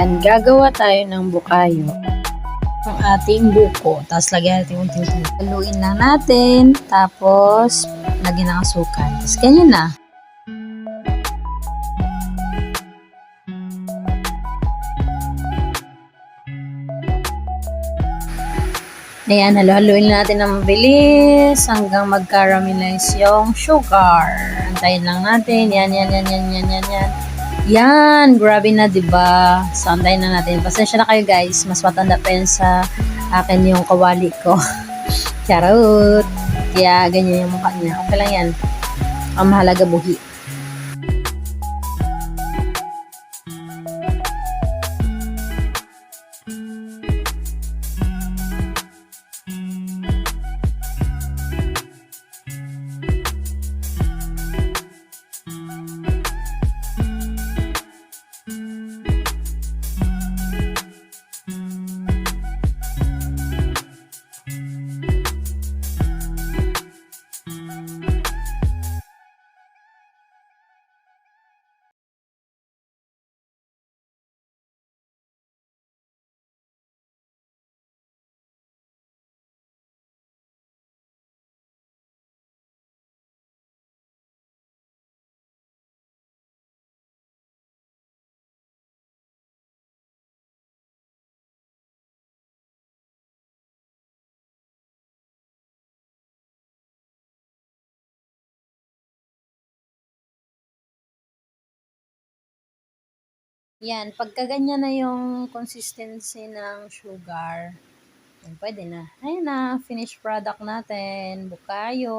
And gagawa tayo ng bukayo ng ating buko. Tapos lagyan natin unting tubig. Haluin lang natin. Tapos, lagyan ng asukal. Tapos, ganyan na. Ayan, halo-haluin natin ng mabilis hanggang mag-caramelize yung sugar. Antayin lang natin. Yan, yan, yan, yan, yan, yan, yan. Yan, grabe na, ba? So, antayin na natin. Pasensya na kayo, guys. Mas matanda pa yan sa akin yung kawali ko. Charot! Kaya, ganyan yung mukha niya. Okay lang yan. Ang mahalaga buhi. Yan, pagka ganyan na yung consistency ng sugar, yan, pwede na. Ayun na, finished product natin. Bukayo.